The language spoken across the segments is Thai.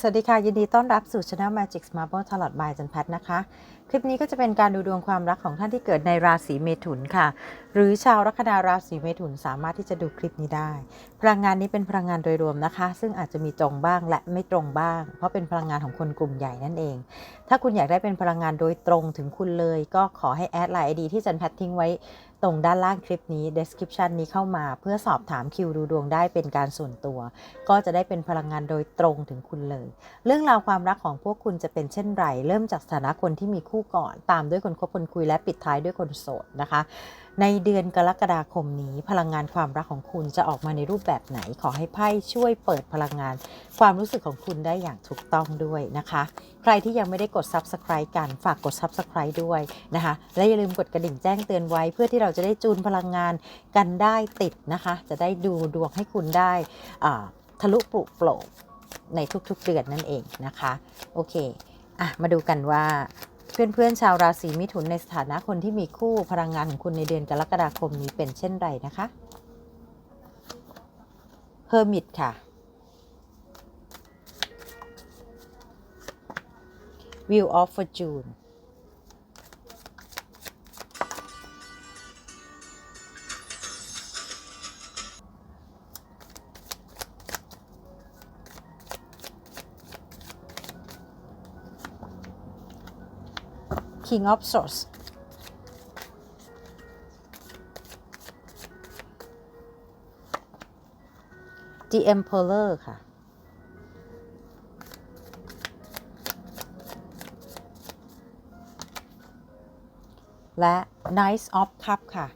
สวัสดีค่ะ ยินดีต้อนรับสู่ Channel Magic Marble Tarot by จันแพทนะคะ คลิปนี้ก็จะเป็นการดูดวงความรักของท่านที่เกิดในราศีเมถุนค่ะ หรือชาวลัคนาราศีเมถุนสามารถที่จะดูคลิปนี้ได้ พลังงานนี้เป็นพลังงานโดยรวมนะคะ ซึ่งอาจจะมีตรงบ้างและไม่ตรงบ้าง เพราะเป็นพลังงานของคนกลุ่มใหญ่นั่นเอง ถ้าคุณอยากได้เป็นพลังงานโดยตรงถึงคุณเลย ก็ขอให้แอดไลน์ไอดีที่จันแพททิ้งไว้ ตรงด้านล่างคลิปนี้ description นี้เข้ามา เพื่อสอบถามคิวดูดวงได้เป็นการส่วนตัว ก็จะได้เป็นพลังงานโดยตรงถึงคุณเลย เรื่องราวความรักของพวกคุณจะเป็นเช่นไร เริ่มจากสถานะคนที่มีคู่ก่อน ตามด้วยคนคบคนคุยและปิดท้ายด้วยคนโสดนะคะ ในเดือนกรกฎาคมนี้ พลังงานความรักของคุณจะออกมาในรูปแบบไหน ขอให้ไพ่ช่วยเปิดพลังงาน ความรู้สึกของคุณได้อย่างถูกต้องด้วยนะคะ ใครที่ยังไม่ได้กด subscribe กันฝากกด subscribe ด้วยนะคะ และอย่าลืมกดกระดิ่งแจ้งเตือนไว้ เพื่อที่เราจะได้จูนพลังงานกันได้ติดนะคะ จะได้ดูดวงให้คุณได้ทะลุปลุกโปร่งในทุกๆเดือนนั่นเองนะคะ โอเคอะมาดูกันว่า เพื่อนๆชาวราศีมิถุนในสถานะคนที่มีคู่พลังงานของคุณในเดือนกรกฎาคมนี้เป็นเช่นไรนะคะเฮอร์มิตค่ะวิวออฟฟอร์จูน ง of Swords The Emperor ค่ะ และ Knight of Cup ค่ะ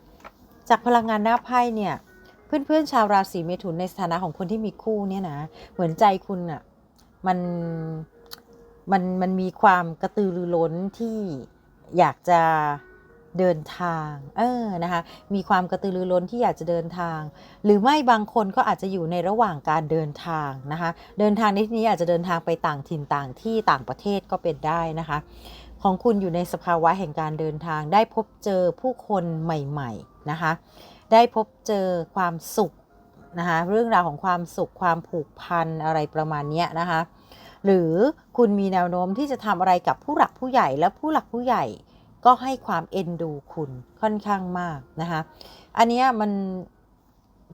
จากพลังงานหน้าไพ่เนี่ย เพื่อนๆชาวราศีเมถุนในสถานะของคนที่มีคู่เนี่ยนะ เหมือนใจคุณอะมันมันมันมีความกระตือรือร้นที่ อยากจะเดินทาง เออ นะคะ มีความกระตือรือร้นที่อยากจะเดินทาง หรือไม่บางคนก็อาจจะอยู่ในระหว่างการเดินทางนะคะ เดินทางในที่นี้อาจจะเดินทางไปต่างถิ่นต่างที่ต่างประเทศก็เป็นได้นะคะ ของคุณอยู่ในสภาวะแห่งการเดินทาง ได้พบเจอผู้คนใหม่ ๆ นะคะ ได้พบเจอความสุขนะคะ เรื่องราวของความสุขความผูกพันอะไรประมาณนี้นะคะ หรือคุณมีแนวโน้มที่จะทำอะไรกับผู้หลักผู้ใหญ่และผู้หลักผู้ใหญ่ก็ให้ความเอ็นดูคุณค่อนข้างมากนะคะ อันนี้มัน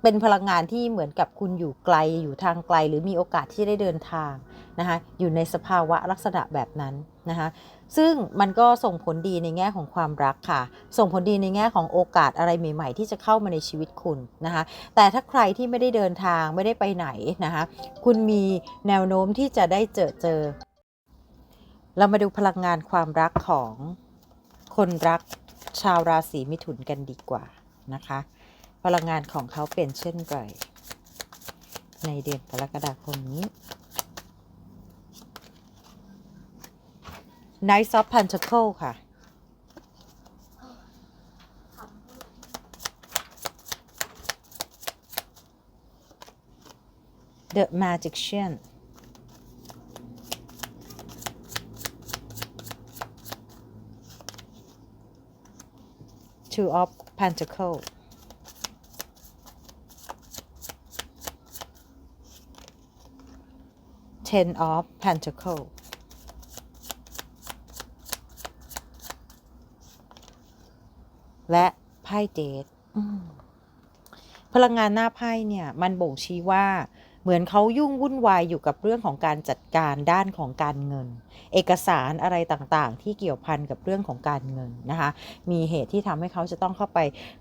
เป็นพลังงานที่เหมือนกับคุณอยู่ไกลอยู่ทางไกล หรือมีโอกาสที่ได้เดินทางนะคะอยู่ในสภาวะลักษณะแบบนั้นนะคะซึ่งมันก็ส่งผลดีในแง่ของความรักค่ะ ส่งผลดีในแง่ของโอกาสอะไรใหม่ ๆ ที่จะเข้ามาในชีวิตคุณนะคะแต่ถ้าใครที่ไม่ได้เดินทางไม่ได้ไปไหนนะคะคุณมีแนวโน้มที่จะได้เจอเจอ เรามาดูพลังงานความรักของคนรักชาวราศีมิถุนกันดีกว่านะคะ พลังงานของเขาเป็นเช่นไรในเดือนกรกฎาคมนี้ Knight of Pentacle ค่ะ The Magician Two of Pentacle Ten of Pentacle และไพ่เดทพลังงานหน้าไพ่เนี่ย มันบ่งชี้ว่าเหมือนเขายุ่งวุ่นวายอยู่กับเรื่องของการจัดการด้านของการเงิน เอกสารอะไรต่างๆ ที่เกี่ยวพันกับเรื่องของการเงินนะคะ มีเหตุที่ทำให้เขาจะต้องเข้าไป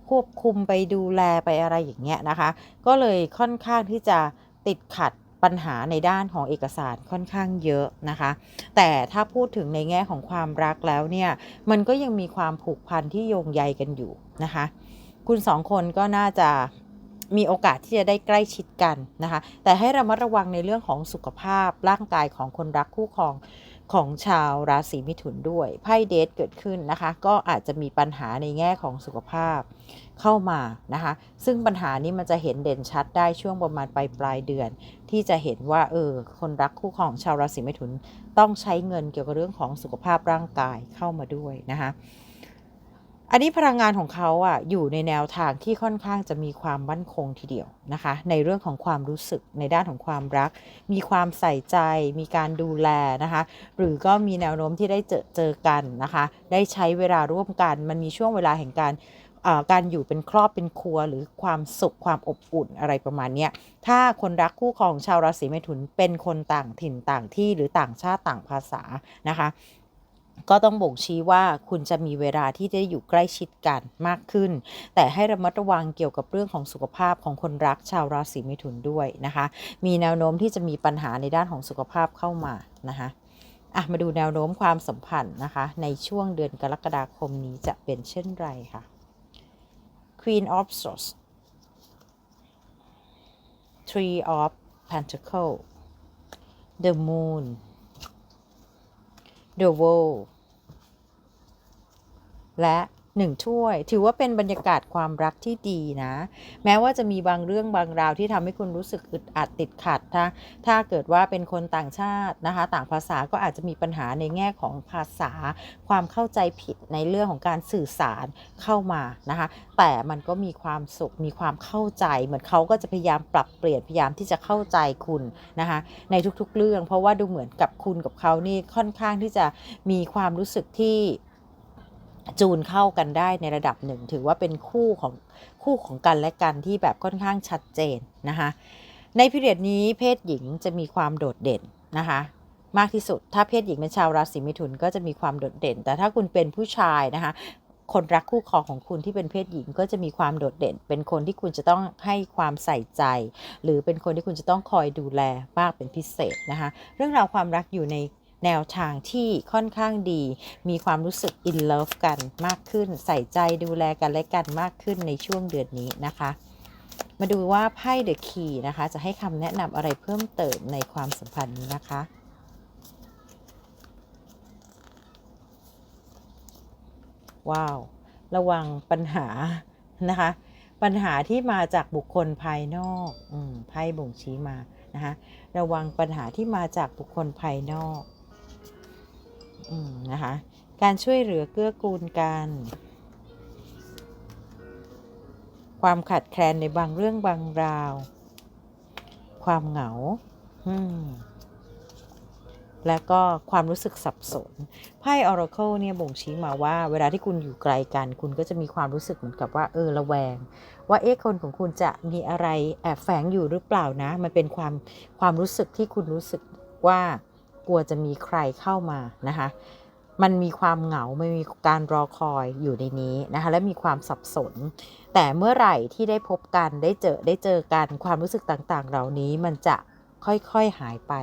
ควบคุมไปดูแลไปอะไรอย่างเงี้ยนะคะ ก็เลยค่อนข้างที่จะติดขัด ปัญหาในด้านของเอกสารค่อนข้างเยอะนะคะ แต่ถ้าพูดถึงในแง่ของความรักแล้วเนี่ย มันก็ยังมีความผูกพันที่โยงใยกันอยู่นะคะ คุณสองคนก็น่าจะมีโอกาสที่จะได้ใกล้ชิดกันนะคะ แต่ให้ระมัดระวังในเรื่องของสุขภาพร่างกายของคนรักคู่ครอง ของชาวราศีมิถุนด้วยไพ่เดทเกิดขึ้นนะคะ ก็อาจจะมีปัญหาในแง่ของสุขภาพเข้ามานะคะ ซึ่งปัญหานี้มันจะเห็นเด่นชัดได้ช่วงประมาณปลายปลายเดือน ที่จะเห็นว่าเออคนรักคู่ของชาวราศีมิถุนต้องใช้เงินเกี่ยวกับเรื่องของสุขภาพร่างกายเข้ามาด้วยนะคะ อันนี้พลังงานของเขาอะอยู่ในแนวทางที่ค่อนข้างจะมีความมั่นคงทีเดียวนะคะ ในเรื่องของความรู้สึกในด้านของความรัก มีความใส่ใจ มีการดูแลนะคะ หรือก็มีแนวโน้มที่ได้เจอเจอกันนะคะ ได้ใช้เวลาร่วมกัน มันมีช่วงเวลาแห่งการการอยู่เป็นครอบเป็นครัวหรือความสุขความอบอุ่นอะไรประมาณนี้ถ้าคนรักคู่ครองชาวราศีเมถุนเป็นคนต่างถิ่นต่างที่หรือต่างชาติต่างภาษานะคะ ก็ต้องบ่งชี้ว่าคุณจะมีเวลาที่ได้อยู่ใกล้ชิดกันมากขึ้น แต่ให้ระมัดระวังเกี่ยวกับเรื่องของสุขภาพของคนรักชาวราศีเมถุนด้วยนะคะ มีแนวโน้มที่จะมีปัญหาในด้านของสุขภาพเข้ามานะคะอะมาดูแนวโน้มความสัมพันธ์นะคะ ในช่วงเดือนกรกฎาคมนี้จะเป็นเช่นไรค่ะ Queen of Swords Three of Pentacle The Moon The World และ หนึ่งถ้วย ถือว่าเป็นบรรยากาศความรักที่ดีนะ แม้ว่าจะมีบางเรื่องบางราวที่ทำให้คุณรู้สึกอึดอัดติดขัดถ้าถ้าเกิดว่าเป็นคนต่างชาตินะคะ ต่างภาษาก็อาจจะมีปัญหาในแง่ของภาษา ความเข้าใจผิดในเรื่องของการสื่อสารเข้ามานะคะ แต่มันก็มีความสุขมีความเข้าใจ เหมือนเขาก็จะพยายามปรับเปลี่ยนพยายามที่จะเข้าใจคุณนะคะในทุกๆเรื่อง เพราะว่าดูเหมือนกับคุณกับเขานี่ค่อนข้างที่จะมีความรู้สึกที่ จูนเข้ากันได้ในระดับหนึ่ง ถือว่าเป็นคู่ของคู่ของกันและกันที่แบบค่อนข้างชัดเจนนะคะในพิเรียดนี้เพศหญิงจะมีความโดดเด่นนะคะมากที่สุด ถ้าเพศหญิงเป็นชาวราศีมิถุนก็จะมีความโดดเด่น แต่ถ้าคุณเป็นผู้ชายนะคะคนรักคู่ครองของคุณที่เป็นเพศหญิงก็จะมีความโดดเด่น เป็นคนที่คุณจะต้องให้ความใส่ใจ หรือเป็นคนที่คุณจะต้องคอยดูแลมากเป็นพิเศษนะคะ เรื่องราวความรักอยู่ใน แนวทางที่ค่อนข้างดี มีความรู้สึก in love กันมากขึ้น ใส่ใจดูแลกันและกันมากขึ้นในช่วงเดือนนี้นะคะ มาดูว่าไพ่ The Key นะคะ จะให้คำแนะนำอะไรเพิ่มเติมในความสัมพันธ์นี้นะคะว้าว ระวังปัญหานะคะ ปัญหาที่มาจากบุคคลภายนอกอไพ่บ่งชี้มานะคะระวังปัญหาที่มาจากบุคคลภายนอก นะคะ การช่วยเหลือเกื้อกูลกัน ความขัดแคลนในบางเรื่องบางราว ความเหงา และก็ความรู้สึกสับสน ไพ่ Oracle เนี่ยบ่งชี้มาว่า เวลาที่คุณอยู่ไกลกัน คุณก็จะมีความรู้สึกเหมือนกับว่า เออระแวง ว่าเอ๊ะคนของคุณจะมีอะไรแอบแฝงอยู่หรือเปล่านะ มันเป็นความความรู้สึกที่คุณรู้สึกว่า กลัวจะมีใครเข้ามานะคะ มันมีความเหงา ไม่มีการรอคอยอยู่ในนี้นะคะ และมีความสับสน แต่เมื่อไหร่ที่ได้พบกันได้เจอได้เจอกันความรู้สึกต่างๆ เหล่านี้มันจะค่อยๆหายไป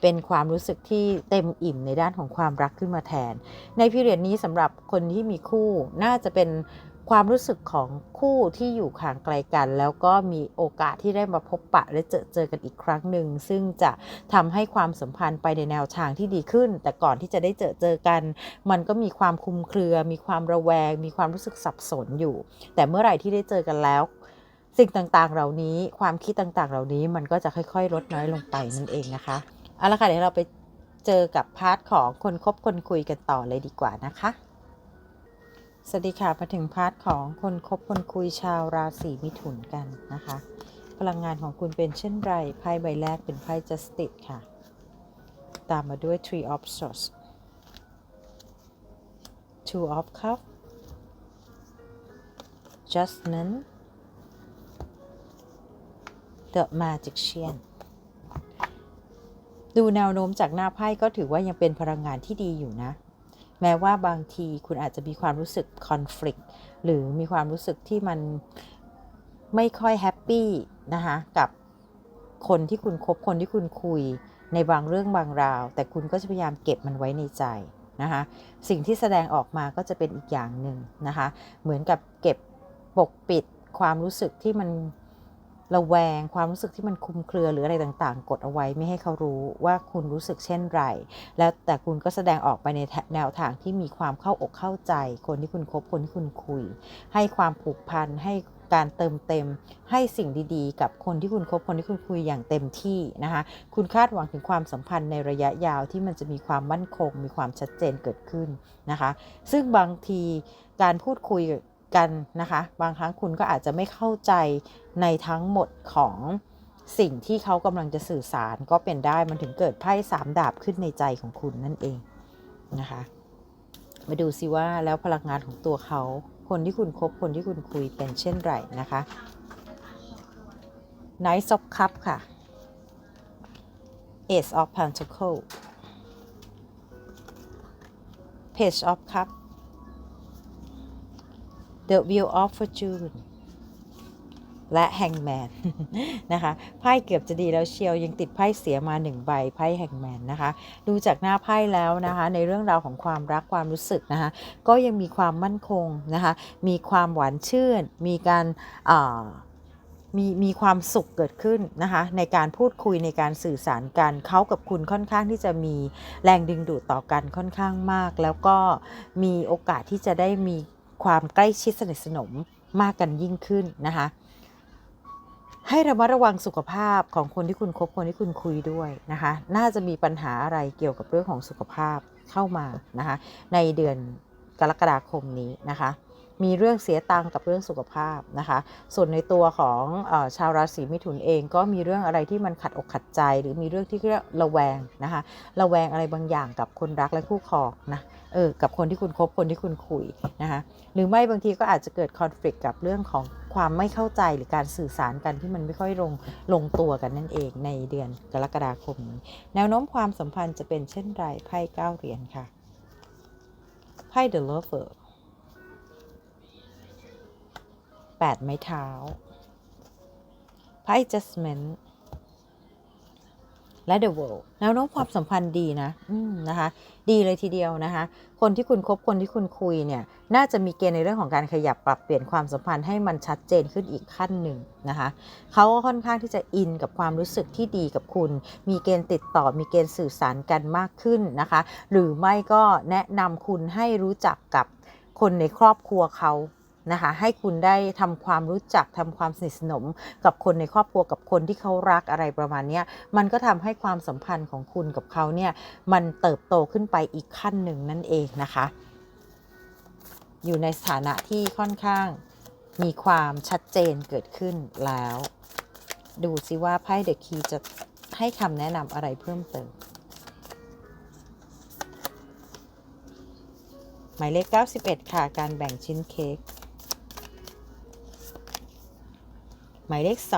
เป็นความรู้สึกที่เต็มอิ่มในด้านของความรักขึ้นมาแทน ในพิเรียดนี้สำหรับคนที่มีคู่น่าจะเป็น ความรู้สึกของคู่ที่อยู่ห่างไกลกัน แล้วก็มีโอกาสที่ได้มาพบปะและเจอเจอกันอีกครั้งหนึ่ง ซึ่งจะทำให้ความสัมพันธ์ไปในแนวทางที่ดีขึ้น แต่ก่อนที่จะได้เจอเจอกัน มันก็มีความคุมเครือ มีความระแวง มีความรู้สึกสับสนอยู่ แต่เมื่อไหร่ที่ได้เจอกันแล้ว สิ่งต่างๆ เหล่านี้ ความคิดต่างๆ เหล่านี้มันก็จะค่อยๆ ลดน้อยลงไปนั่นเองนะคะเอาละค่ะเดี๋ยวเราไปเจอกับพาร์ทของคนคบคนคุยกันต่อเลยดีกว่านะคะ สวัสดีค่ะมาถึงพาร์ทของคนคบคนคุยชาวราศีมิถุนกันนะคะ พลังงานของคุณเป็นเช่นไรไพ่ใบแรกเป็นไพ่ justice ค่ะ ตามมาด้วย three of swords two of cups judgment the magician ดูแนวโน้มจากหน้าไพ่ก็ถือว่ายังเป็นพลังงานที่ดีอยู่นะ แม้ว่าบางทีคุณอาจจะมีความรู้สึกคอน FLICT หรือมีความรู้สึกที่มันไม่ค่อยแฮปปี้นะคะกับคนที่คุณคบคนที่คุณคุยในบางเรื่องบางราว แต่คุณก็จะพยายามเก็บมันไว้ในใจนะคะสิ่งที่แสดงออกมาก็จะเป็นอีกอย่างหนึ่งนะคะเหมือนกับเก็บปกปิดความรู้สึกที่มัน ระแวงความรู้สึกที่มันคุมเครือหรืออะไรต่างๆ กดเอาไว้ไม่ให้เขารู้ว่าคุณรู้สึกเช่นไร แล้วแต่คุณก็แสดงออกไปในแนวทางที่มีความเข้าอกเข้าใจ คนที่คุณคบคนที่คุณคุย ให้ความผูกพันให้การเติมเต็มให้สิ่งดีๆ กับคนที่คุณคบคนที่คุณคุยอย่างเต็มที่นะคะคุณคาดหวังถึงความสัมพันธ์ในระยะยาวที่มันจะมีความมั่นคง มีความชัดเจนเกิดขึ้นนะคะ ซึ่งบางทีการพูดคุย กันนะคะ บางครั้งคุณก็อาจจะไม่เข้าใจในทั้งหมดของสิ่งที่เขากำลังจะสื่อสารก็เป็นได้มันถึงเกิดไพ่สามดาบขึ้นในใจของคุณนั่นเองนะคะ มาดูซิว่าแล้วพลังงานของตัวเขา คนที่คุณคบคนที่คุณคุยเป็นเช่นไรนะคะ Knight of Cup ค่ะ Ace of Pentacle Page of Cup The Wheel of Fortune และ Hangman นะคะไพ่เกือบจะดีแล้วเชียวยังติดไพ่เสียมาหนึ่งใบไพ่ Hangman นะคะ ดูจากหน้าไพ่แล้วนะคะ ในเรื่องราวของความรักความรู้สึกนะคะ ก็ยังมีความมั่นคงนะคะ มีความหวานชื่น มีการมีมีความสุขเกิดขึ้นนะคะในการพูดคุยในการสื่อสารกันเขากับคุณค่อนข้างที่จะมีแรงดึงดูดต่อกันค่อนข้างมาก แล้วก็มีโอกาสที่จะได้มี ความใกล้ชิดสนิทสนมมากกันยิ่งขึ้นนะคะให้ระมัดระวังสุขภาพของคนที่คุณคบคนที่คุณคุยด้วยนะคะ น่าจะมีปัญหาอะไรเกี่ยวกับเรื่องของสุขภาพเข้ามานะคะ ในเดือนกรกฎาคมนี้นะคะ มีเรื่องเสียตังค์กับเรื่องสุขภาพนะคะ ส่วนในตัวของอชาวราศีมิถุนเองก็มีเรื่องอะไรที่มันขัดอกขัดใจ หรือมีเรื่องที่เรียกระแวงนะคะ ระแวงอะไรบางอย่างกับคนรักและคู่ครองนะ เออกับคนที่คุณคบคนที่คุณคุยนะคะหรือไม่บางทีก็อาจจะเกิดคอน FLICT กับเรื่องของความไม่เข้าใจหรือการสื่อสารกันที่มันไม่ค่อยลงลงตัวกันนั่นเองในเดือนกรกฎาคมนี้แนวโน้มความสัมพันธ์จะเป็นเช่นไรไพ่เก้าเหรียญค่ะไพ่ The Lover แปดไม้เท้าไพ่ Judgment และ The World แนวโน้มความสัมพันธ์ดีนะอืมนะคะ ดีเลยทีเดียวนะคะ คนที่คุณคบคนที่คุณคุยเนี่ย น่าจะมีเกณฑ์ในเรื่องของการขยับปรับเปลี่ยนความสัมพันธ์ให้มันชัดเจนขึ้นอีกขั้นหนึ่งนะคะเขาก็ค่อนข้างที่จะอินกับความรู้สึกที่ดีกับคุณ มีเกณฑ์ติดต่อ มีเกณฑ์สื่อสารกันมากขึ้นนะคะ หรือไม่ก็แนะนำคุณให้รู้จักกับคนในครอบครัวเขา นะคะให้คุณได้ทำความรู้จักทำความสนิทสนม กับคนในครอบครัวกับคนที่เขารักอะไรประมาณนี้มันก็ทำให้ความสัมพันธ์ของคุณกับเขาเนี่ยมันเติบโตขึ้นไปอีกขั้นหนึ่งนั่นเองนะคะ อยู่ในสถานะที่ค่อนข้างมีความชัดเจนเกิดขึ้นแล้ว ดูซิว่าไพ่เดอะคีจะให้คำแนะนำอะไรเพิ่มเติมหมายเลข 91 ค่ะ การแบ่งชิ้นเค้ก หมายเลข2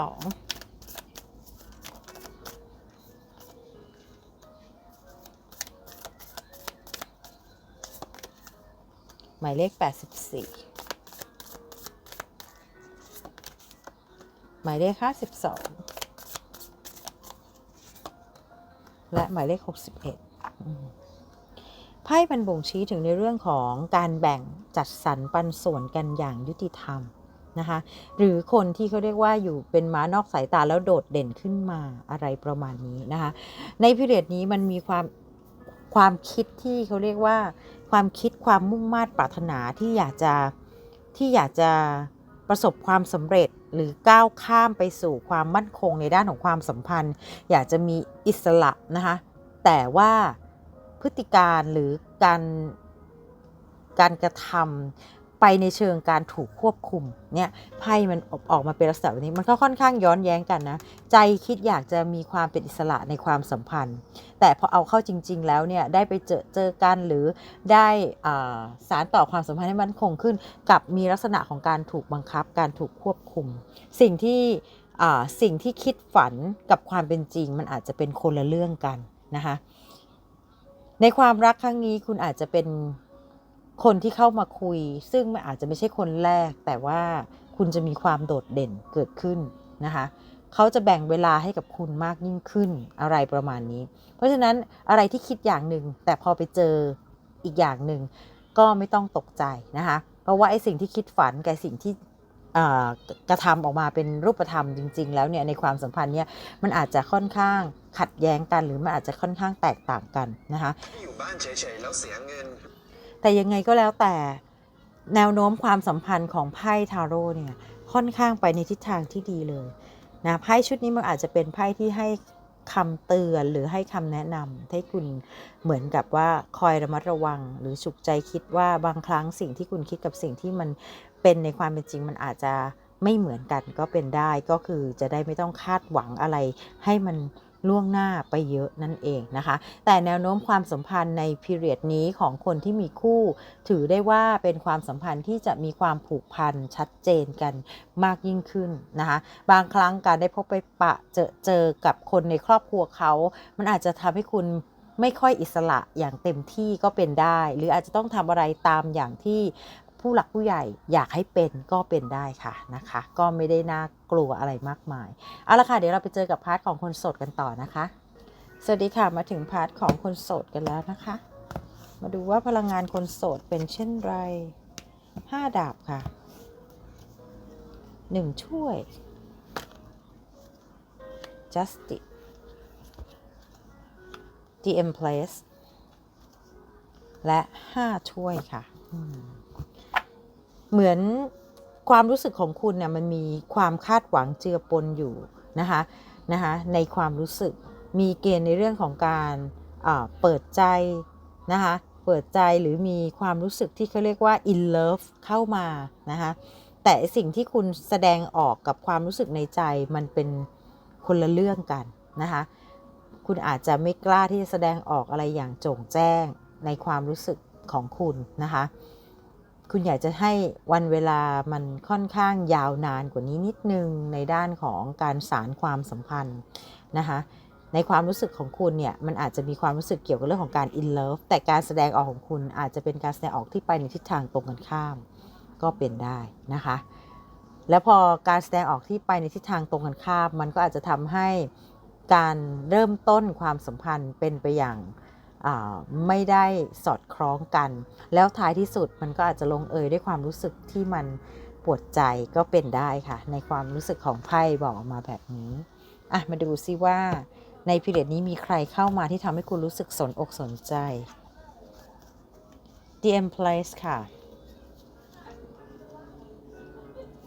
หมายเลข 84 หมายเลข 52 และหมายเลข 61อืมไพ่มันบ่งชี้ถึงในเรื่องของการแบ่งจัดสรรปันส่วนกันอย่างยุติธรรม นะคะหรือคนที่เขาเรียกว่าอยู่เป็นม้านอกสายตาแล้วโดดเด่นขึ้นมาอะไรประมาณนี้นะคะในพิเรียดนี้มันมีความความคิดที่เขาเรียกว่า ความคิดความมุ่งมา่ปรารถนาที่อยากจะที่อยากจะประสบความสำเร็จหรือก้าวข้ามไปสู่ความมั่นคงในด้านของความสัมพันธ์ อยากจะมีอิสระนะคะแต่ว่าพฤติการหรือการการกระทำ ไปในเชิงการถูกควบคุมเนี่ยไพ่มันออกมาเป็นลักษณะแบบนี้มันก็ค่อนข้างย้อนแย้งกันนะ ใจคิดอยากจะมีความเป็นอิสระในความสัมพันธ์ แต่พอเอาเข้าจริง ๆ แล้วเนี่ยได้ไปเจอเจอกันหรือได้สารต่อความสัมพันธ์ให้มันคงขึ้น กับมีลักษณะของการถูกบังคับ การถูกควบคุม สิ่งที่สิ่งที่คิดฝันกับความเป็นจริง มันอาจจะเป็นคนละเรื่องกันนะคะในความรักครั้งนี้คุณอาจจะเป็น คนที่เข้ามาคุย ซึ่งมันอาจจะไม่ใช่คนแรก แต่ว่าคุณจะมีความโดดเด่นเกิดขึ้นนะคะเขาจะแบ่งเวลาให้กับคุณมากยิ่งขึ้นอะไรประมาณนี้ เพราะฉะนั้นอะไรที่คิดอย่างหนึ่งแต่พอไปเจออีกอย่างหนึ่งก็ไม่ต้องตกใจนะคะเพราะว่าไอ้สิ่งที่คิดฝันกับสิ่งที่กระทำออกมาเป็นรูปธรรมจริง ๆ แล้วเนี่ยในความสัมพันธ์เนี่ยมันอาจจะค่อนข้างขัดแย้งกัน หรือมันอาจจะค่อนข้างแตกต่างกันนะคะอยู่บ้านเฉยๆแล้วเสียเงิน แต่ยังไงก็แล้วแต่แนวโน้มความสัมพันธ์ของไพ่ทาโร่เนี่ยค่อนข้างไปในทิศทางที่ดีเลยนะไพ่ชุดนี้มันอาจจะเป็นไพ่ที่ให้คำเตือนหรือให้คำแนะนำให้คุณเหมือนกับว่าคอยระมัดระวัง หรือฉุกใจคิดว่าบางครั้งสิ่งที่คุณคิดกับสิ่งที่มันเป็นในความเป็นจริงมันอาจจะไม่เหมือนกันก็เป็นได้ก็คือจะได้ไม่ต้องคาดหวังอะไรให้มัน ล่วงหน้าไปเยอะนั่นเองนะคะ แต่แนวโน้มความสัมพันธ์ในพีเรียดนี้ของคนที่มีคู่ ถือได้ว่าเป็นความสัมพันธ์ที่จะมีความผูกพันชัดเจนกันมากยิ่งขึ้นนะคะ บางครั้งการได้พบไปปะเจอเจอกับคนในครอบครัวเขา มันอาจจะทำให้คุณไม่ค่อยอิสระอย่างเต็มที่ก็เป็นได้ หรืออาจจะต้องทำอะไรตามอย่างที่ ผู้หลักผู้ใหญ่อยากให้เป็นก็เป็นได้ค่ะนะคะ ก็ไม่ได้น่ากลัวอะไรมากมายเอาละค่ะเดี๋ยวเราไปเจอกับพาร์ทของคนโสดกันต่อนะคะ สวัสดีค่ะมาถึงพาร์ทของคนโสดกันแล้วนะคะ มาดูว่าพลังงานคนโสดเป็นเช่นไรห้าดาบค่ะหนึ่งช่วย justice the empress และห้าถ้วยค่ะ เหมือนความรู้สึกของคุณเนี่ยมันมีความคาดหวังเจือปนอยู่นะคะนะคะในความรู้สึกมีเกณฑ์ในเรื่องของการอ่าเปิดใจนะคะเปิดใจหรือมีความรู้สึกที่เขาเรียกว่า in love เข้ามานะคะแต่สิ่งที่คุณแสดงออกกับความรู้สึกในใจมันเป็นคนละเรื่องกันนะคะคุณอาจจะไม่กล้าที่จะแสดงออกอะไรอย่างโจ่งแจ้งในความรู้สึกของคุณนะคะ คุณอยากจะให้วันเวลามันค่อนข้างยาวนานกว่านี้นิดนึงในด้านของการสารความสัมพันธ์นะคะในความรู้สึกของคุณเนี่ยมันอาจจะมีความรู้สึกเกี่ยวกับเรื่องของการ in love แต่การแสดงออกของคุณอาจจะเป็นการแสดงออกที่ไปในทิศทางตรงกันข้าม ก็เป็นได้นะคะ แล้วพอการแสดงออกที่ไปในทิศทางตรงกันข้าม มันก็อาจจะทำให้การเริ่มต้นความสัมพันธ์เป็นไปอย่าง ไม่ได้สอดคล้องกัน แล้วท้ายที่สุดมันก็อาจจะลงเอยด้วยความรู้สึกที่มันปวดใจก็เป็นได้ค่ะ ในความรู้สึกของไพ่บอกออกมาแบบนี้อะมาดูซิว่าในพีเรียดนี้มีใครเข้ามาที่ทำให้คุณรู้สึกสนอกสนใจ The Empress ค่ะ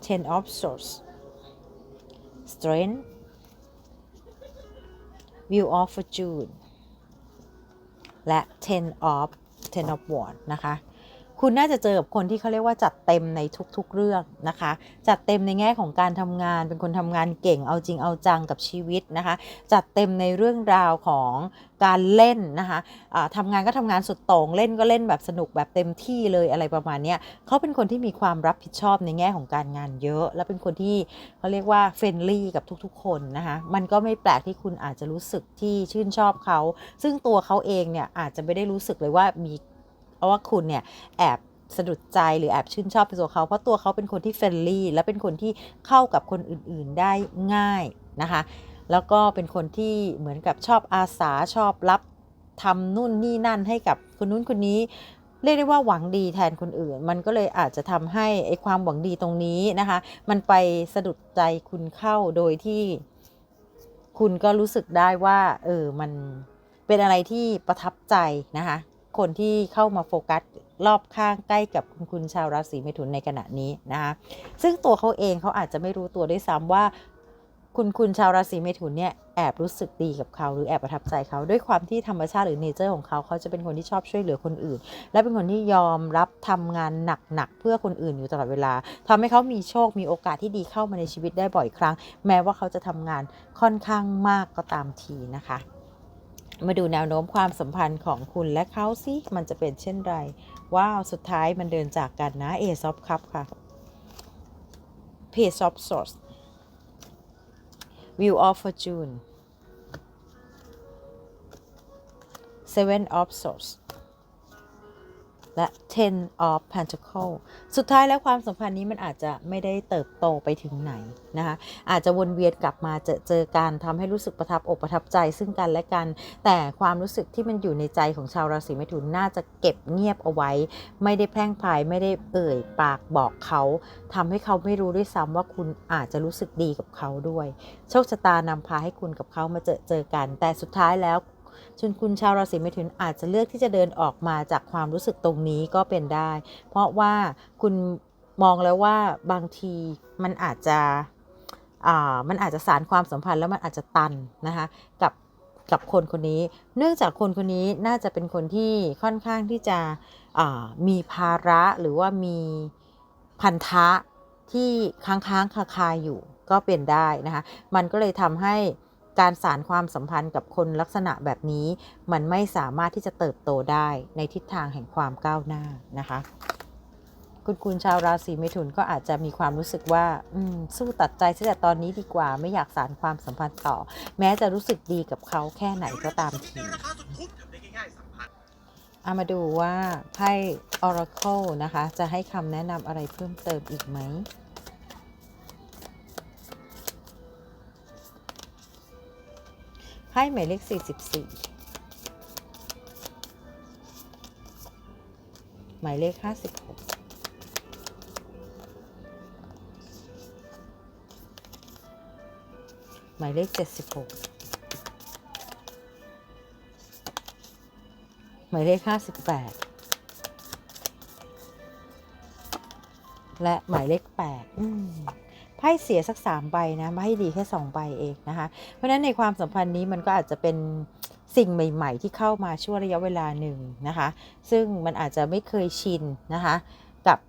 Ten of Swords Strength View of Fortune และ Ten of Ten of w a n d นะคะ คุณน่าจะเจอกับคนที่เขาเรียกว่าจัดเต็มในทุกๆเรื่องนะคะ จัดเต็มในแง่ของการทำงาน เป็นคนทำงานเก่ง เอาจริงเอาจังกับชีวิตนะคะ จัดเต็มในเรื่องราวของการเล่นนะคะะทำงานก็ทำงานสุดโต่งเล่นก็เล่นแบบสนุกแบบเต็มที่เลยอะไรประมาณนี้เขาเป็นคนที่มีความรับผิดชอบในแง่ของการงานเยอะ และเป็นคนที่เขาเรียกว่าเฟรนลี่กับทุกๆ คนนะคะ มันก็ไม่แปลกที่คุณอาจจะรู้สึกที่ชื่นชอบเขา ซึ่งตัวเขาเองเนี่ยอาจจะไม่ได้รู้สึกเลยว่ามี เพราะว่าคุณเนี่ยแอบสะดุดใจหรือแอบชื่นชอบในตัวเขา เพราะตัวเขาเป็นคนที่เฟรนลี่ และเป็นคนที่เข้ากับคนอื่นๆได้ง่ายนะคะ แล้วก็เป็นคนที่เหมือนกับชอบอาสาชอบรับทำนู่นนี่นั่นให้กับคนนู้นคนนี้เรียกได้ว่าหวังดีแทนคนอื่น มันก็เลยอาจจะทำให้ไอ้ความหวังดีตรงนี้นะคะ มันไปสะดุดใจคุณเข้าโดยที่ คุณก็รู้สึกได้ว่า เออมันเป็นอะไรที่ประทับใจนะคะ คนที่เข้ามาโฟกัสรอบข้างใกล้กับคุณคุณชาวราศีเมถุนในขณะนี้นะคะซึ่งตัวเขาเองเขาอาจจะไม่รู้ตัวด้วยซ้ำว่า คุณคุณชาวราศีเมถุนเนี่ยแอบรู้สึกดีกับเขาหรือแอบประทับใจเขาด้วยความที่ธรรมชาติหรือเนเจอร์ของเขาเขาจะเป็นคนที่ชอบช่วยเหลือคนอื่น และเป็นคนที่ยอมรับทำงานหนักๆเพื่อคนอื่นอยู่ตลอดเวลาทำให้เขามีโชคมีโอกาสที่ดีเข้ามาในชีวิตได้บ่อยครั้ง แม้ว่าเขาจะทำงานค่อนข้างมากก็ตามทีนะคะ มาดูแนวโน้มความสัมพันธ์ของคุณและเขาสิ มันจะเป็นเช่นไร ว้าว สุดท้ายมันเดินจากกันนะเอซอฟคัพค่ะ Page of source View of Fortune Seven of Swords และ Ten of Pentacle สุดท้ายแล้วความสัมพันธ์นี้มันอาจจะไม่ได้เติบโตไปถึงไหนนะคะ อาจจะวนเวียนกลับมาเจอเจอกันทำให้รู้สึกประทับอกประทับใจซึ่งกันและกัน แต่ความรู้สึกที่มันอยู่ในใจของชาวราศีเมถุนน่าจะเก็บเงียบเอาไว้ ไม่ได้แพร่งพรายไม่ได้เอ่ยปากบอกเขาทำให้เขาไม่รู้ด้วยซ้ำว่าคุณอาจจะรู้สึกดีกับเขาด้วย โชคชะตานำพาให้คุณกับเขามาเจอเจอกัน แต่สุดท้ายแล้ว ชนคุณชาวราศีเมถุนอาจจะเลือกที่จะเดินออกมาจากความรู้สึกตรงนี้ก็เป็นได้ เพราะว่าคุณมองแล้วว่าบางทีมันอาจจะมันอาจจะสารความสัมพันธ์แล้วมันอาจจะตันนะคะกับกับคนคนนี้ เนื่องจากคนคนนี้น่าจะเป็นคนที่ค่อนข้างที่จะมีภาระหรือว่ามีพันธะที่ค้างค้างคาคาอยู่ก็เป็นได้นะคะ มันก็เลยทำให้ การสารความสัมพันธ์กับคนลักษณะแบบนี้ มันไม่สามารถที่จะเติบโตได้ในทิศทางแห่งความก้าวหน้านะคะ คุณคุณชาวราศีเมถุนก็อาจจะมีความรู้สึกว่าสู้ตัดใจซะแต่ตอนนี้ดีกว่า ไม่อยากสารความสัมพันธ์ต่อ แม้จะรู้สึกดีกับเขาแค่ไหนก็ตามทีเอามาดูว่าไพ่ Oracle นะคะ จะให้คำแนะนำอะไรเพิ่มเติมอีกไหม พ่หมายเลข 44 หมายเลข 56หมายเลข 76 หมายเลข 58 และหมายเลข8อืม ไพ่เสียสัก3ใบนะไม่ให้ดีแค่2ใบเองนะคะ เพราะฉะนั้นในความสัมพันธ์นี้มันก็อาจจะเป็นสิ่งใหม่ ๆ ที่เข้ามาช่วงระยะเวลาหนึ่งนะคะ ซึ่งมันอาจจะไม่เคยชินนะคะกับ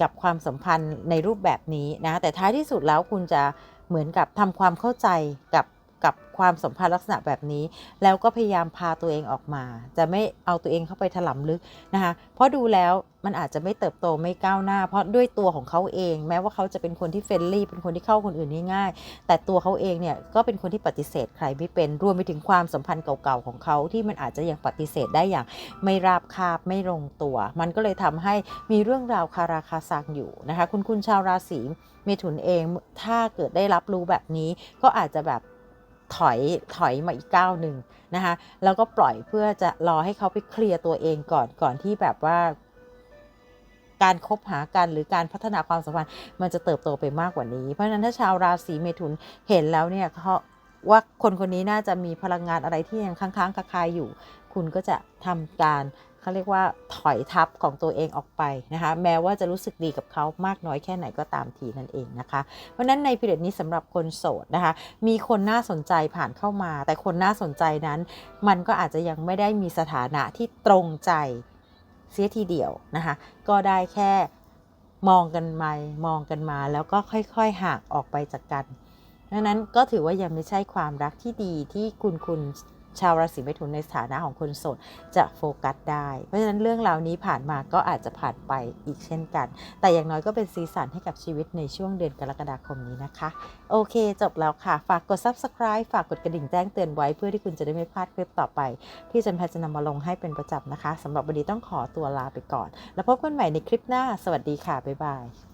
กับความสัมพันธ์ในรูปแบบนี้นะแต่ท้ายที่สุดแล้วคุณจะเหมือนกับทำความเข้าใจกับ กับความสัมพันธ์ลักษณะแบบนี้ แล้วก็พยายามพาตัวเองออกมา จะไม่เอาตัวเองเข้าไปถลำลึกนะคะเพราะดูแล้วมันอาจจะไม่เติบโตไม่ก้าวหน้า เพราะด้วยตัวของเขาเอง แม้ว่าเขาจะเป็นคนที่เฟรนลี่เป็นคนที่เข้าคนอื่นง่ายๆแต่ตัวเขาเองเนี่ยก็เป็นคนที่ปฏิเสธใครไม่เป็นรวมไปถึงความสัมพันธ์เก่าๆของเขาที่มันอาจจะยังปฏิเสธได้อย่างไม่ราบคาบไม่ลงตัว มันก็เลยทำให้มีเรื่องราวคาราคาซังอยู่นะคะ คุณคุณชาวราศีเมถุนเองถ้าเกิดได้รับรู้แบบนี้ก็อาจจะแบบ ถอยถอยมาอีกก้าวหนึ่งนะคะแล้วก็ปล่อยเพื่อจะรอให้เขาไปเคลียร์ตัวเองก่อนก่อนที่แบบว่า การคบหากันหรือการพัฒนาความสัมพันธ์มันจะเติบโตไปมากกว่านี้ เพราะฉะนั้นถ้าชาวราศีเมถุนเห็นแล้วเนี่ยเขาว่าคนคนนี้น่าจะมีพลังงานอะไรที่ยังค้างๆคาๆอยู่ คุณก็จะทำการ เขาเรียกว่าถอยทับของตัวเองออกไปนะคะ แม้ว่าจะรู้สึกดีกับเขามากน้อยแค่ไหนก็ตามทีนั่นเองนะคะ เพราะฉะนั้นในพิเรดนี้สำหรับคนโสดนะคะ มีคนน่าสนใจผ่านเข้ามา แต่คนน่าสนใจนั้น มันก็อาจจะยังไม่ได้มีสถานะที่ตรงใจเสียทีเดียวนะคะ ก็ได้แค่มองกันมามองกันมา แล้วก็ค่อยๆห่างออกไปจากกันดังนั้นก็ถือว่ายังไม่ใช่ความรักที่ดีที่คุณคุณ ชาวราศีเมถุนในสถานะของคนโสดจะโฟกัสได้ เพราะฉะนั้นเรื่องราวนี้ผ่านมาก็อาจจะผ่านไปอีกเช่นกัน แต่อย่างน้อยก็เป็นสีสันให้กับชีวิตในช่วงเดือนกรกฎาคมนี้นะคะ โอเค จบแล้วค่ะ ฝากกด subscribe ฝากกดกระดิ่งแจ้งเตือนไว้เพื่อที่คุณจะได้ไม่พลาดคลิปต่อไป ที่จันแพทย์จะนำมาลงให้เป็นประจำนะคะสำหรับวันนี้ต้องขอตัวลาไปก่อน แล้วพบกันใหม่ในคลิปหน้า สวัสดีค่ะบ๊ายบาย